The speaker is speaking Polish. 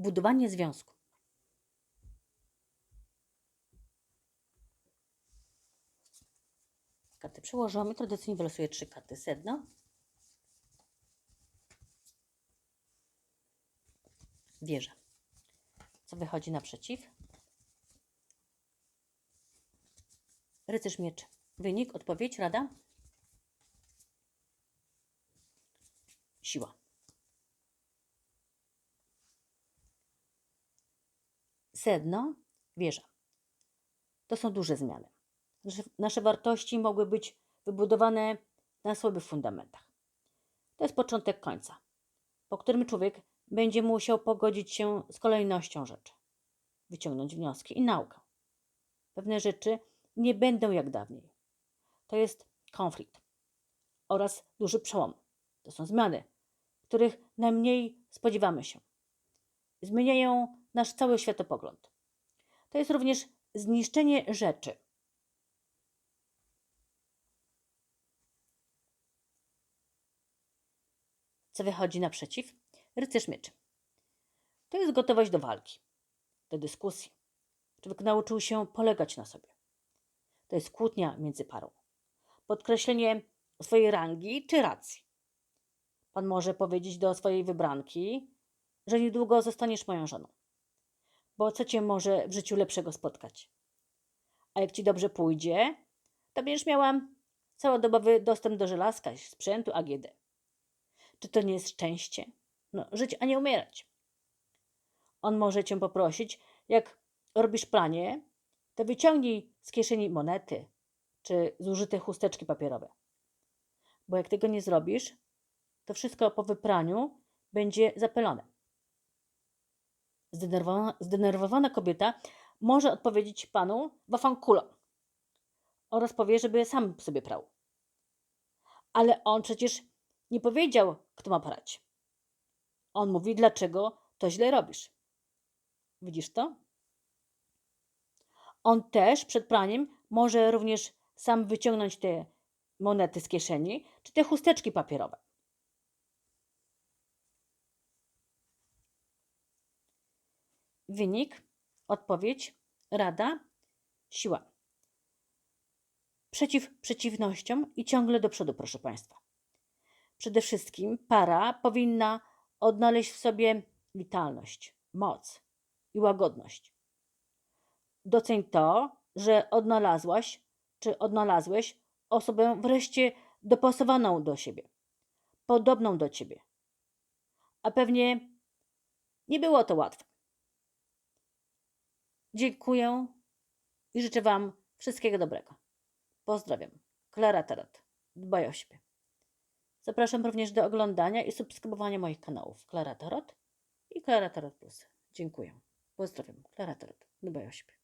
budowanie związku. Karty przełożono. Tradycyjnie wylosuję trzy karty sedno. Wieża. Co wychodzi naprzeciw? Rycerz mieczy. Wynik, odpowiedź, rada? Siła. Sedno, wieża. To są duże zmiany. Nasze, nasze wartości mogły być wybudowane na słabych fundamentach. To jest początek końca, po którym człowiek będzie musiał pogodzić się z kolejnością rzeczy, wyciągnąć wnioski i naukę. Pewne rzeczy nie będą jak dawniej. To jest konflikt oraz duży przełom. To są zmiany, których najmniej spodziewamy się. Zmieniają nasz cały światopogląd. To jest również zniszczenie rzeczy. Co wychodzi naprzeciw? Rycerz mieczy. To jest gotowość do walki, do dyskusji. Człowiek nauczył się polegać na sobie. To jest kłótnia między parą. Podkreślenie swojej rangi czy racji. Pan może powiedzieć do swojej wybranki, że niedługo zostaniesz moją żoną. Bo co cię może w życiu lepszego spotkać? A jak ci dobrze pójdzie, to będziesz miała całodobowy dostęp do żelazka, sprzętu AGD. Czy to nie jest szczęście? No, żyć, a nie umierać. On może cię poprosić, jak robisz pranie, to wyciągnij z kieszeni monety czy zużyte chusteczki papierowe. Bo jak tego nie zrobisz, to wszystko po wypraniu będzie zapylone. Zdenerwowana, zdenerwowana kobieta może odpowiedzieć panu wafankulo oraz powie, żeby sam sobie prał. Ale on przecież nie powiedział, kto ma prać. On mówi, dlaczego to źle robisz. Widzisz to? On też przed praniem może również sam wyciągnąć te monety z kieszeni, czy te chusteczki papierowe. Wynik, odpowiedź, rada, siła. Przeciw przeciwnościom i ciągle do przodu, proszę Państwa. Przede wszystkim para powinna odnaleźć w sobie witalność, moc i łagodność. Doceń to, że odnalazłaś czy odnalazłeś osobę wreszcie dopasowaną do siebie, podobną do ciebie. A pewnie nie było to łatwe. Dziękuję i życzę Wam wszystkiego dobrego. Pozdrawiam. Klara Tarot. Dbaj o siebie. Zapraszam również do oglądania i subskrybowania moich kanałów Klara Tarot i Klara Tarot Plus. Dziękuję. Pozdrawiam. Klara Tarot. Dbaj o siebie.